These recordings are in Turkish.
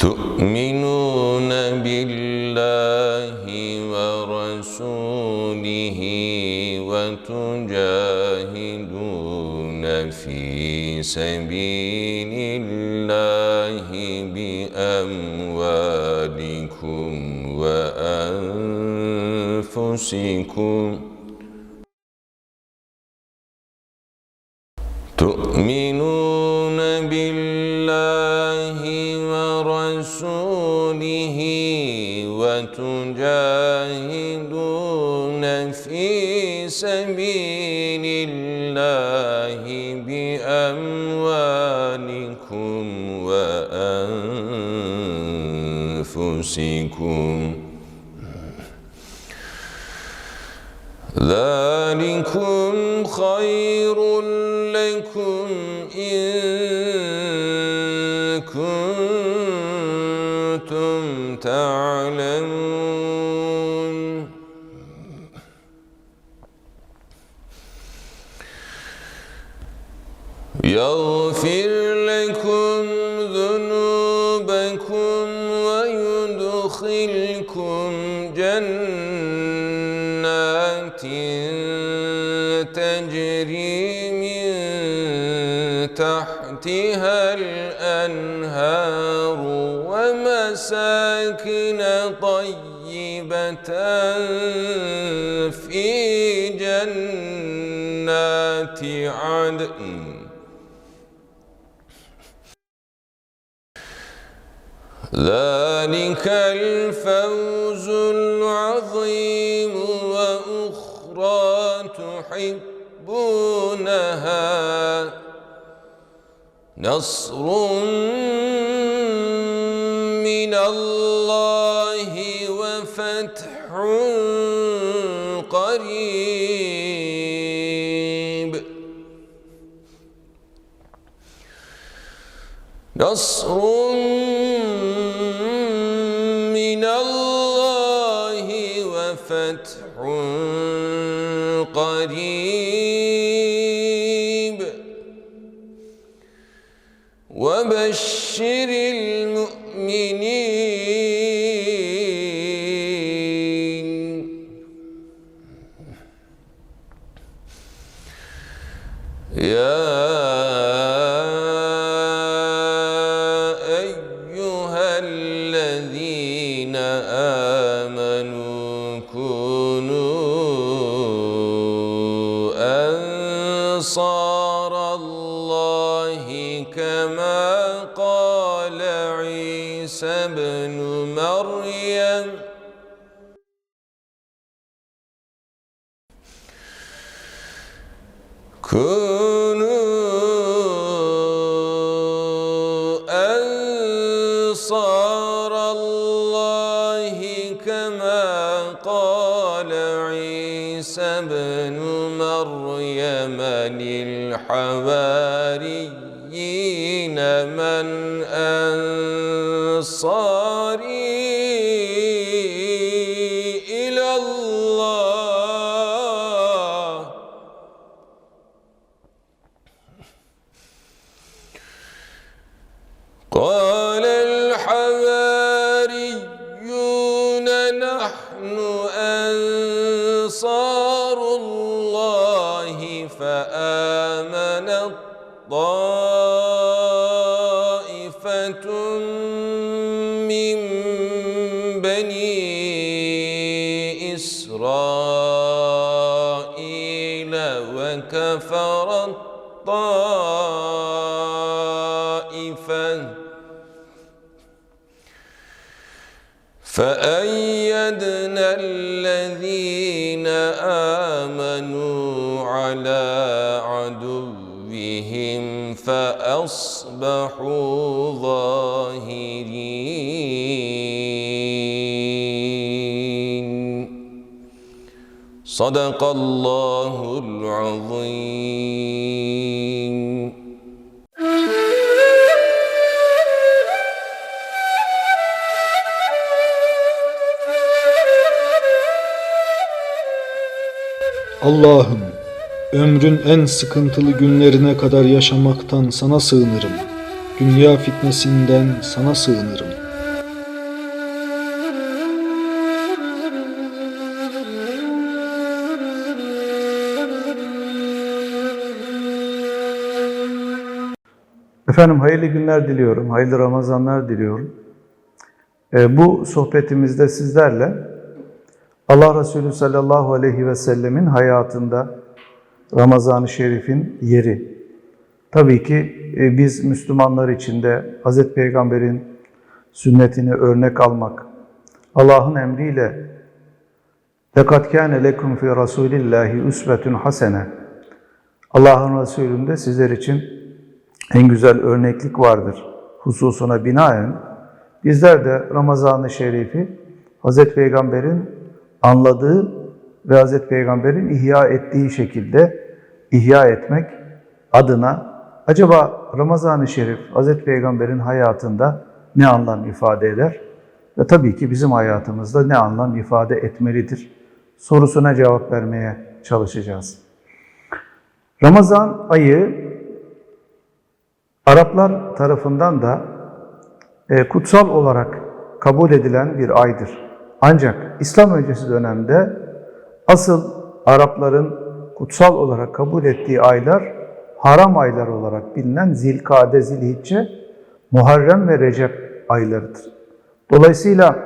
تؤمنون بالله ورسوله وتجاهدون في سبيل الله بأموالكم وأنفسكم في سبيل الله بأموالكم وأنفسكم. ذلكم خير ويدخلكم جنات تجري من تحتها الأنهار ومساكن طيبة في جنات عدن. ذلك الفوز العظيم وأخرى تحبونها نصر من الله وفتح قريب. نصر Yeah. كما قال عيسى ابن مريم للحواريين من أنصاري من بني إسرائيل وكفرت طائفة فأيدنا الذين آمنوا على عدوهم فأصبحوا ظاهرين صدق الله العظيم Allah'ım, ömrün en sıkıntılı günlerine kadar yaşamaktan sana sığınırım. Dünya fitnesinden sana sığınırım. Efendim hayırlı günler diliyorum, hayırlı Ramazanlar diliyorum. Ee, bu sohbetimizde sizlerle Allah Resulü sallallahu aleyhi ve sellemin hayatında Ramazan-ı Şerif'in yeri. Tabii ki e, biz Müslümanlar için de Hz. Peygamber'in sünnetini örnek almak, Allah'ın emriyle لَقَدْ كَانَ لَكُمْ فِي رَسُولِ اللّٰهِ üsvetun hasene Allah'ın Resulü'nde sizler için en güzel örneklik vardır hususuna binaen bizler de Ramazan-ı Şerif'i Hz. Peygamber'in anladığı ve Hz. Peygamber'in ihya ettiği şekilde ihya etmek adına acaba Ramazan-ı Şerif Hz. Peygamber'in hayatında ne anlam ifade eder? Ve tabii ki bizim hayatımızda ne anlam ifade etmelidir? Sorusuna cevap vermeye çalışacağız. Ramazan ayı Araplar tarafından da e, kutsal olarak kabul edilen bir aydır. Ancak İslam öncesi dönemde asıl Arapların kutsal olarak kabul ettiği aylar haram aylar olarak bilinen Zilkade, Zilhicce, Muharrem ve Recep aylarıdır. Dolayısıyla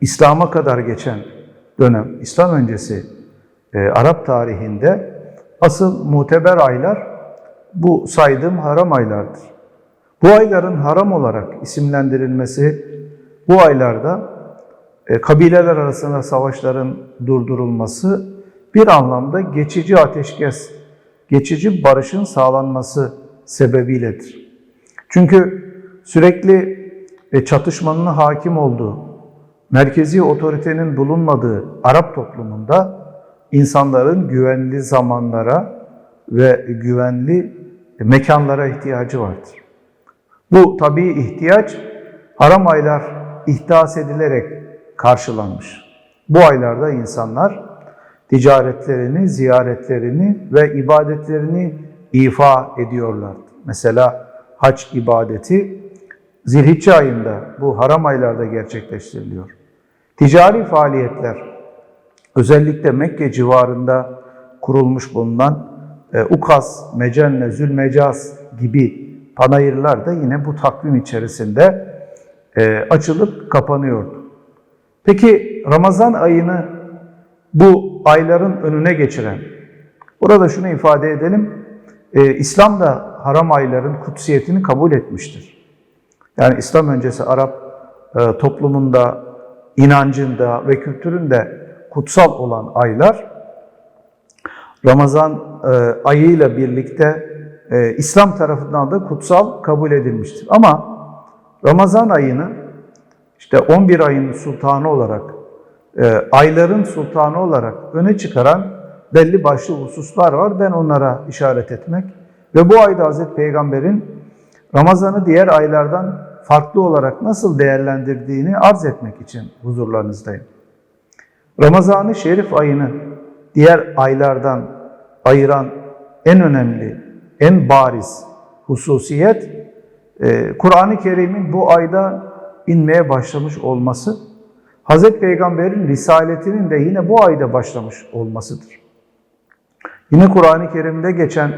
İslam'a kadar geçen dönem, İslam öncesi e, Arap tarihinde asıl muteber aylar bu saydığım haram aylardır. Bu ayların haram olarak isimlendirilmesi bu aylarda e, kabileler arasında savaşların durdurulması bir anlamda geçici ateşkes, geçici barışın sağlanması sebebiyledir. Çünkü sürekli çatışmanın hakim olduğu, merkezi otoritenin bulunmadığı Arap toplumunda insanların güvenli zamanlara ve güvenli mekanlara ihtiyacı vardır. Bu tabii ihtiyaç haram aylar ihdas edilerek karşılanmış. Bu aylarda insanlar ticaretlerini, ziyaretlerini ve ibadetlerini ifa ediyorlardı. Mesela hac ibadeti Zilhicce ayında bu haram aylarda gerçekleştiriliyor. Ticari faaliyetler özellikle Mekke civarında kurulmuş bulunan e, Ukaz, Mecenne, Zülmecaz gibi panayırlar da yine bu takvim içerisinde e, açılıp kapanıyordu. Peki Ramazan ayını bu ayların önüne geçiren, burada şunu ifade edelim, e, İslam da haram ayların kutsiyetini kabul etmiştir. Yani İslam öncesi Arap e, toplumunda, inancında ve kültüründe kutsal olan aylar, Ramazan e, ayıyla birlikte e, İslam tarafından da kutsal kabul edilmiştir. Ama Ramazan ayını işte 11 ayın sultanı olarak, e, ayların sultanı olarak öne çıkaran belli başlı hususlar var. Ben onlara işaret etmek ve bu ayda Hazreti Peygamber'in Ramazan'ı diğer aylardan farklı olarak nasıl değerlendirdiğini arz etmek için huzurlarınızdayım. Ramazan-ı Şerif ayını diğer aylardan ayıran en önemli, en bariz hususiyet e, Kur'an-ı Kerim'in bu ayda inmeye başlamış olması, Hz. Peygamber'in risaletinin de yine bu ayda başlamış olmasıdır. Yine Kur'an-ı Kerim'de geçen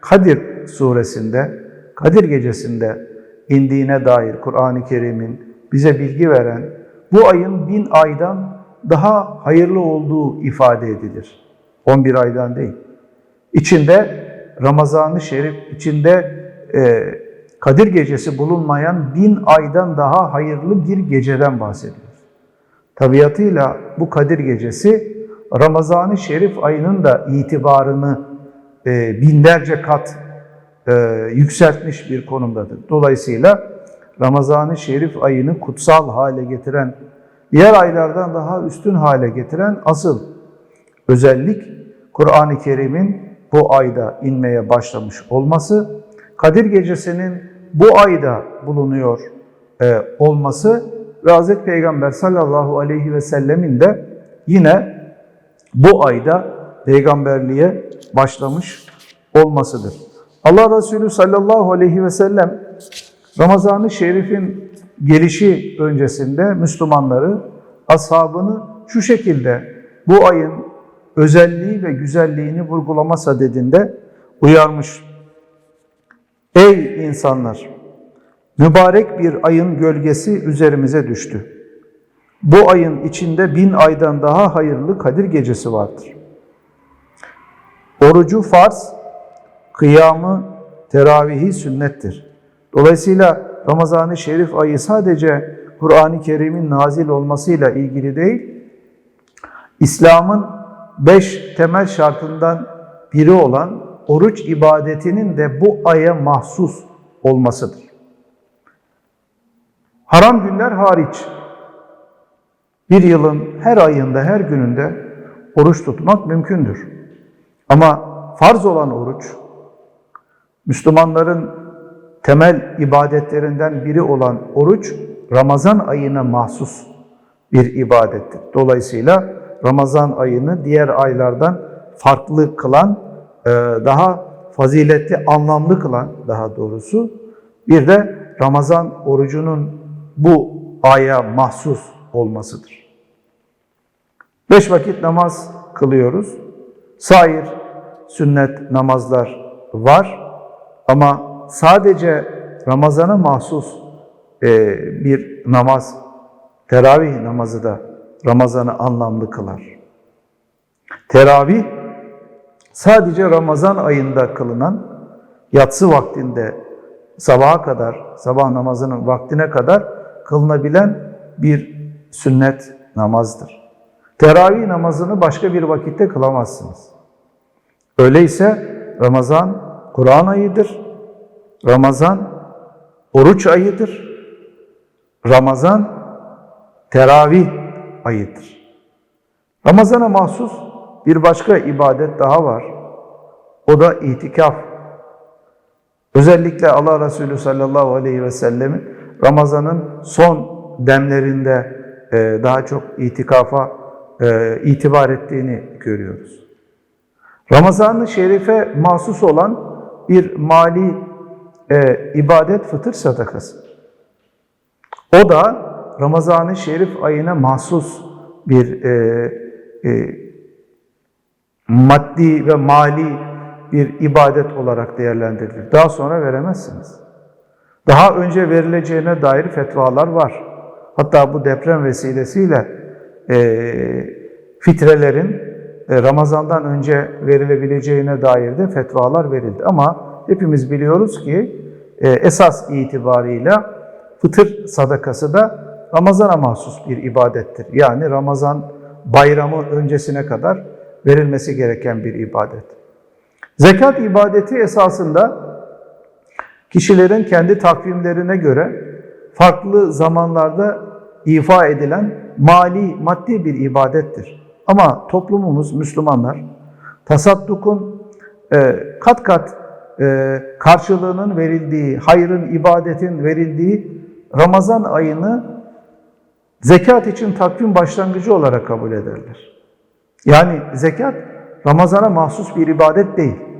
Kadir suresinde, Kadir gecesinde indiğine dair Kur'an-ı Kerim'in bize bilgi veren bu ayın bin aydan daha hayırlı olduğu ifade edilir. 11 aydan değil. İçinde Ramazan-ı Şerif, içinde e, Kadir Gecesi bulunmayan bin aydan daha hayırlı bir geceden bahsediyoruz. Tabiatıyla bu Kadir Gecesi Ramazan-ı Şerif ayının da itibarını e, binlerce kat e, yükseltmiş bir konumdadır. Dolayısıyla Ramazan-ı Şerif ayını kutsal hale getiren, diğer aylardan daha üstün hale getiren asıl özellik Kur'an-ı Kerim'in bu ayda inmeye başlamış olması, Kadir Gecesi'nin bu ayda bulunuyor e, olması ve Hz. Peygamber sallallahu aleyhi ve sellemin de yine bu ayda peygamberliğe başlamış olmasıdır. Allah Resulü sallallahu aleyhi ve sellem Ramazan-ı Şerif'in gelişi öncesinde Müslümanları, ashabını şu şekilde bu ayın özelliği ve güzelliğini vurgulama sadedinde uyarmış. Ey insanlar! Mübarek bir ayın gölgesi üzerimize düştü. Bu ayın içinde bin aydan daha hayırlı Kadir gecesi vardır. Orucu farz, kıyamı, teravihi sünnettir. Dolayısıyla Ramazan-ı Şerif ayı sadece Kur'an-ı Kerim'in nazil olmasıyla ilgili değil, İslam'ın beş temel şartından biri olan oruç ibadetinin de bu aya mahsus olmasıdır. Haram günler hariç bir yılın her ayında, her gününde oruç tutmak mümkündür. Ama farz olan oruç, Müslümanların temel ibadetlerinden biri olan oruç, Ramazan ayına mahsus bir ibadettir. Dolayısıyla Ramazan ayını diğer aylardan farklı kılan, e, daha faziletli, anlamlı kılan daha doğrusu bir de Ramazan orucunun bu aya mahsus olmasıdır. Beş vakit namaz kılıyoruz. Sair sünnet namazlar var ama sadece Ramazan'a mahsus e, bir namaz, teravih namazı da Ramazan'ı anlamlı kılar. Teravih sadece Ramazan ayında kılınan yatsı vaktinde sabaha kadar, sabah namazının vaktine kadar kılınabilen bir sünnet namazdır. Teravih namazını başka bir vakitte kılamazsınız. Öyleyse Ramazan Kur'an ayıdır. Ramazan oruç ayıdır. Ramazan teravih ayıdır. Ramazana mahsus bir başka ibadet daha var. O da itikaf. Özellikle Allah Resulü sallallahu aleyhi ve sellemin Ramazan'ın son demlerinde e, daha çok itikafa e, itibar ettiğini görüyoruz. Ramazan-ı Şerif'e mahsus olan bir mali e, ibadet fıtır sadakası. O da Ramazan-ı Şerif ayına mahsus bir e, e, maddi ve mali bir ibadet olarak değerlendirilir. Daha sonra veremezsiniz. Daha önce verileceğine dair fetvalar var. Hatta bu deprem vesilesiyle e, fitrelerin e, Ramazan'dan önce verilebileceğine dair de fetvalar verildi. Ama hepimiz biliyoruz ki e, esas itibarıyla fıtır sadakası da Ramazan'a mahsus bir ibadettir. Yani Ramazan bayramı öncesine kadar verilmesi gereken bir ibadet. Zekat ibadeti esasında kişilerin kendi takvimlerine göre farklı zamanlarda ifa edilen mali, maddi bir ibadettir. Ama toplumumuz, Müslümanlar, tasaddukun e, kat kat e, karşılığının verildiği, hayrın, ibadetin verildiği Ramazan ayını zekat için takvim başlangıcı olarak kabul ederler. Yani zekat Ramazan'a mahsus bir ibadet değil.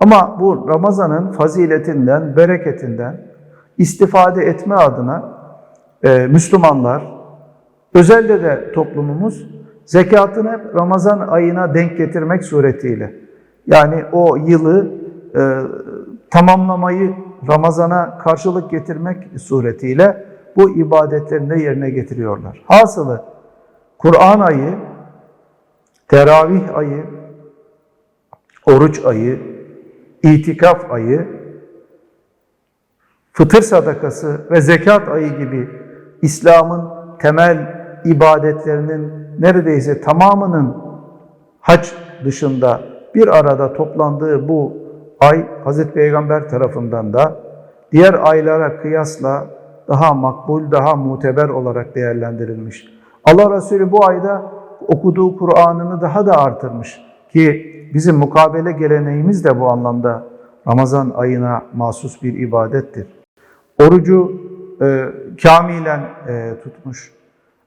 Ama bu Ramazan'ın faziletinden, bereketinden istifade etme adına e, Müslümanlar, özellikle de toplumumuz zekatını hep Ramazan ayına denk getirmek suretiyle yani o yılı e, tamamlamayı Ramazan'a karşılık getirmek suretiyle bu ibadetlerini de yerine getiriyorlar. Hasılı Kur'an ayı, teravih ayı, oruç ayı, itikaf ayı, fıtır sadakası ve zekat ayı gibi İslam'ın temel ibadetlerinin neredeyse tamamının hac dışında bir arada toplandığı bu ay Hazreti Peygamber tarafından da diğer aylara kıyasla daha makbul, daha muteber olarak değerlendirilmiş. Allah Resulü bu ayda okuduğu Kur'an'ını daha da artırmış ki bizim mukabele geleneğimiz de bu anlamda Ramazan ayına mahsus bir ibadettir. Orucu e, kamilen e, tutmuş.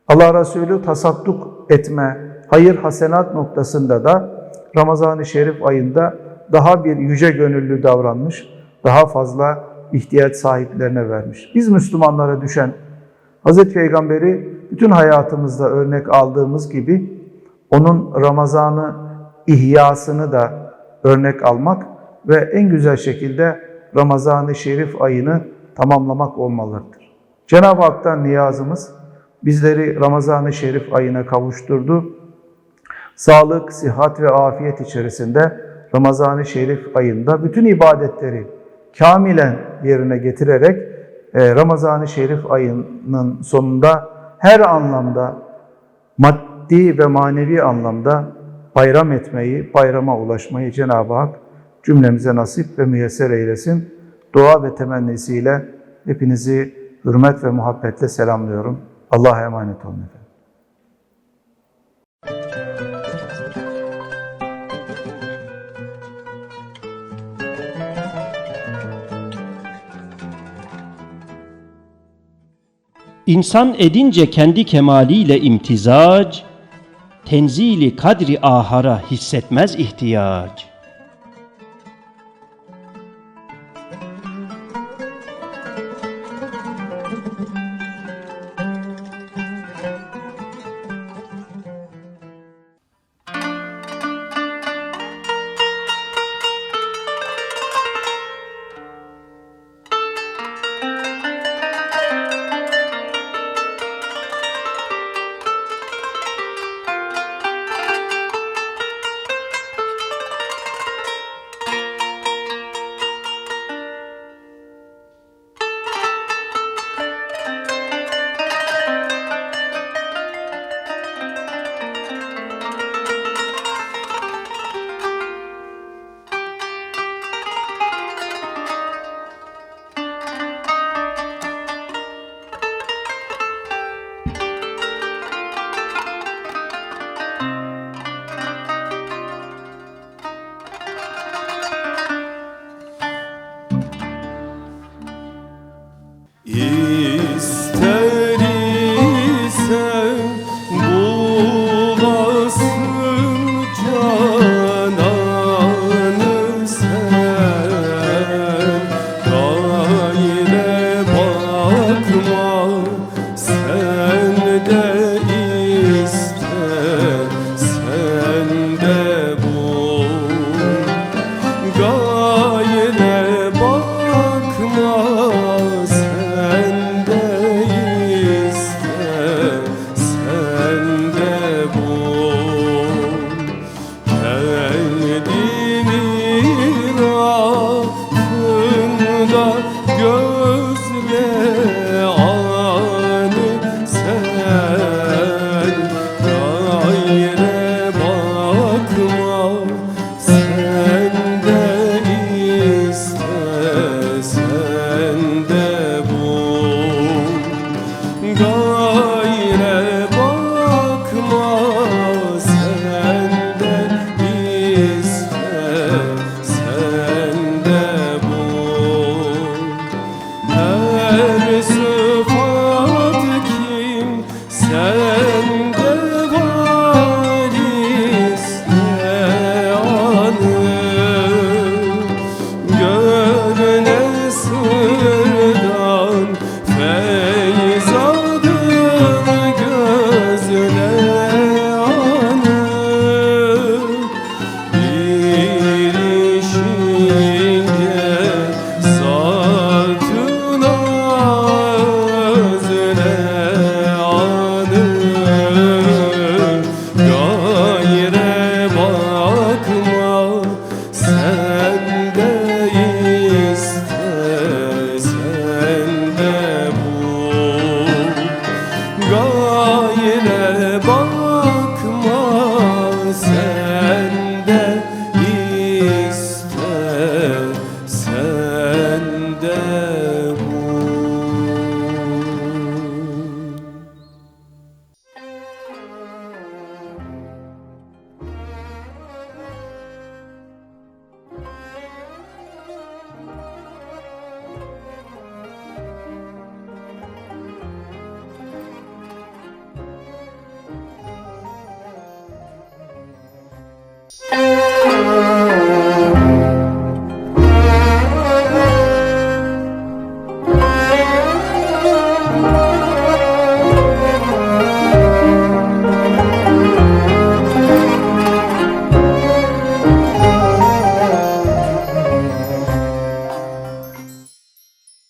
Allah Resulü tasadduk etme, hayır hasenat noktasında da Ramazan-ı Şerif ayında daha bir yüce gönüllü davranmış, daha fazla ihtiyaç sahiplerine vermiş. Biz Müslümanlara düşen Hz. Peygamber'i bütün hayatımızda örnek aldığımız gibi onun Ramazan'ı ihyasını da örnek almak ve en güzel şekilde Ramazan-ı Şerif ayını tamamlamak olmalıdır. Cenab-ı Hak'tan niyazımız bizleri Ramazan-ı Şerif ayına kavuşturdu. Sağlık, sıhhat ve afiyet içerisinde Ramazan-ı Şerif ayında bütün ibadetleri kamilen yerine getirerek e, Ramazan-ı Şerif ayının sonunda her anlamda maddi ve manevi anlamda bayram etmeyi, bayrama ulaşmayı Cenab-ı Hak cümlemize nasip ve müyesser eylesin. Dua ve temennisiyle hepinizi hürmet ve muhabbetle selamlıyorum. Allah'a emanet olun efendim. İnsan edince kendi kemaliyle imtizac, tenzili kadri ahara hissetmez ihtiyaç.